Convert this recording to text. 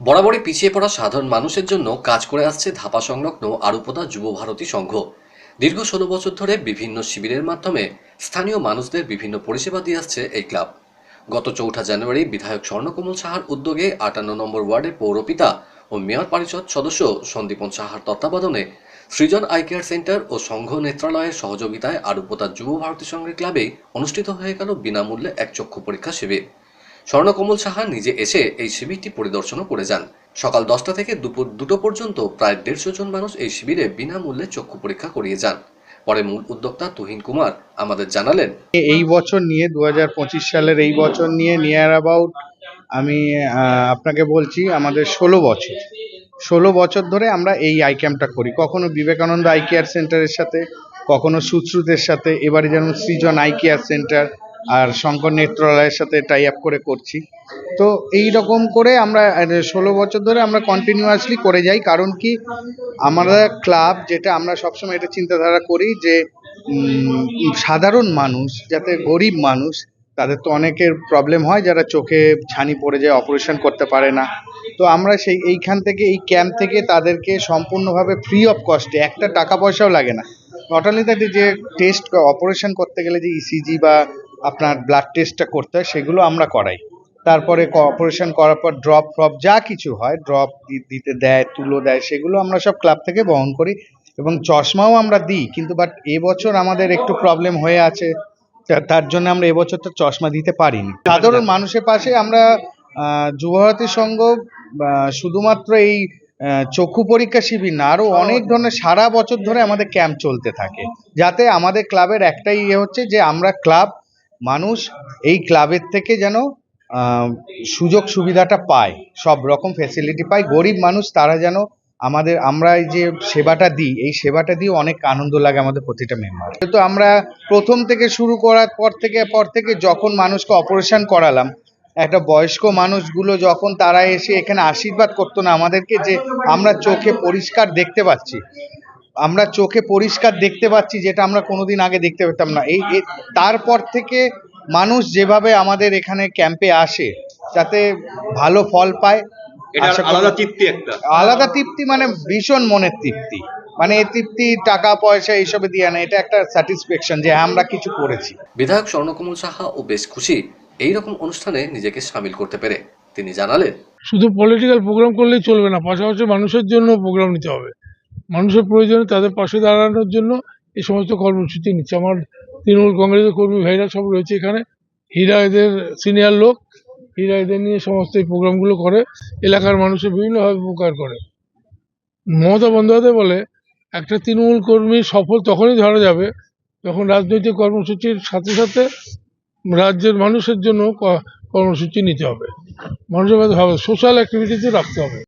বরাবরই পিছিয়ে পড়া সাধারণ মানুষের জন্য কাজ করে আসছে ধাপা সংলগ্ন আরুপদা যুব ভারতী সংঘ। দীর্ঘ ষোলো বছর ধরে বিভিন্ন শিবিরের মাধ্যমে স্থানীয় মানুষদের বিভিন্ন পরিষেবা দিয়ে আসছে এই ক্লাব। গত চৌঠা জানুয়ারি বিধায়ক স্বর্ণকমল সাহার উদ্যোগে আটান্ন নম্বর ওয়ার্ডের পৌরপিতা ও মেয়র পরিষদ সদস্য সন্দীপন সাহার তত্ত্বাবধানে সৃজন আই কেয়ার সেন্টার ও সংঘ নেত্রালয়ের সহযোগিতায় আরুপতা যুব ভারতী সংঘের ক্লাবে অনুষ্ঠিত হয়ে গেল বিনামূল্যে এক চক্ষু পরীক্ষা শিবির। স্বর্ণকমল সাহা নিজে এসে এই শিবিরটি পরিদর্শনও করে যান। সকাল দশটা থেকে দুপুর দুটো পর্যন্ত প্রায় দেড়শো জন মানুষ এই শিবিরে বিনামূল্যে চক্ষু পরীক্ষা করিয়ে যান। পরে মূল উদ্যোক্তা তুহিন কুমার আমাদের জানালেন, এই বছর নিয়ে দু হাজার পঁচিশ সালের এই বছর নিয়ে নিয়ার অ্যাবাউট আমি আপনাকে বলছি আমাদের ষোলো বছর। ষোলো বছর ধরে আমরা এই আই ক্যাম্পটা করি। কখনো বিবেকানন্দ আই কেয়ার সেন্টারের সাথে, কখনো সুশ্রুতের সাথে, এবারে যেমন সৃজন আই কেয়ার সেন্টার আর শঙ্কর নেত্রালয়ের সাথে টাই আপ করে করছি। তো এই রকম করে আমরা ষোলো বছর ধরে আমরা কন্টিনিউয়াসলি করে যাই। কারণ কি আমরা ক্লাব যেটা আমরা সবসময় এটা চিন্তাধারা করি যে সাধারণ মানুষ যাতে গরিব মানুষ, তাদের তো অনেকের প্রবলেম হয় যারা চোখে ছানি পড়ে যায় অপারেশন করতে পারে না। তো আমরা সেই, এইখান থেকে, এই ক্যাম্প থেকে তাদেরকে সম্পূর্ণভাবে ফ্রি অফ কস্টে একটা টাকা পয়সাও লাগে না। নট অনলি দ্যাট যে টেস্ট অপারেশন করতে গেলে যে ইসিজি বা আপনার ব্লাড টেস্টটা করতে হয়, সেগুলো আমরা করাই। তারপরে অপারেশন করার পর ড্রপ ফ্রপ যা কিছু হয় ড্রপ দিতে দেয়, তুলো দেয়, সেগুলো আমরা সব ক্লাব থেকে বহন করি এবং চশমাও আমরা দিই, কিন্তু বাট এবছর আমাদের একটু প্রবলেম হয়ে আছে তার জন্য আমরা এবছর তো চশমা দিতে পারিনি। সাধারণ মানুষের পাশে আমরা যুবভারতী সংঘ শুধুমাত্র এই চক্ষু পরীক্ষা শিবির না আরও অনেক ধরনের সারা বছর ধরে আমাদের ক্যাম্প চলতে থাকে। যাতে আমাদের ক্লাবের একটাই ইয়ে হচ্ছে যে আমরা ক্লাব মানুষ এই ক্লাবের থেকে যেন সুযোগ সুবিধাটা পায়, সব রকম ফেসিলিটি পায়। গরিব মানুষ তারা যেন আমাদের, আমরা এই যে সেবাটা দিই, এই সেবাটা দিয়ে অনেক আনন্দ লাগে আমাদের প্রতিটা মেম্বার তো আমরা প্রথম থেকে শুরু করার পর থেকে পর থেকে যখন মানুষকে অপারেশন করালাম, একটা বয়স্ক মানুষগুলো যখন তারা এসে এখানে আশীর্বাদ করতো না আমাদেরকে যে আমরা চোখে পরিষ্কার দেখতে পাচ্ছি আমরা চোখে পরিষ্কার দেখতে পাচ্ছি যেটা আমরা কোনোদিন আগে দেখতে পেতাম না। এই তারপর থেকে মানুষ যেভাবে আমাদের এখানে ক্যাম্পে আসে যাতে ভালো ফল পায় আলাদা তৃপ্তি একটা। আলাদা তৃপ্তি মানে ভীষণ মনের তৃপ্তি। মানে এই তৃপ্তি টাকা পয়সা এইসবে দিয়ে না এটা একটা স্যাটিসফ্যাকশন যে আমরা কিছু করেছি। বিধায়ক স্বর্ণকমল সাহা ও বেশ খুশি এই রকম অনুষ্ঠানে নিজেকে সামিল করতে পেরে। তিনি জানালেন শুধু পলিটিক্যাল প্রোগ্রাম করলেই চলবে না পাশাপাশি মানুষের জন্য প্রোগ্রাম নিতে হবে। মানুষের প্রয়োজনে তাদের পাশে দাঁড়ানোর জন্য এই সমস্ত কর্মসূচি নিচ্ছে। আমার তৃণমূল কংগ্রেসের কর্মী ভাইরা সব রয়েছে এখানে। হীরা এদের সিনিয়র লোক। হীরা এদের নিয়ে সমস্ত এই প্রোগ্রামগুলো করে। এলাকার মানুষের বিভিন্নভাবে উপকার করে। মমতা বন্দ্যোপাধ্যায় বলে, একটা তৃণমূল কর্মী সফল তখনই ধরা যাবে যখন রাজনৈতিক কর্মসূচির সাথে সাথে রাজ্যের মানুষের জন্য কর্মসূচি নিতে হবে। মানুষের মধ্যে হবে সোশ্যাল অ্যাক্টিভিটিতে রাখতে হবে।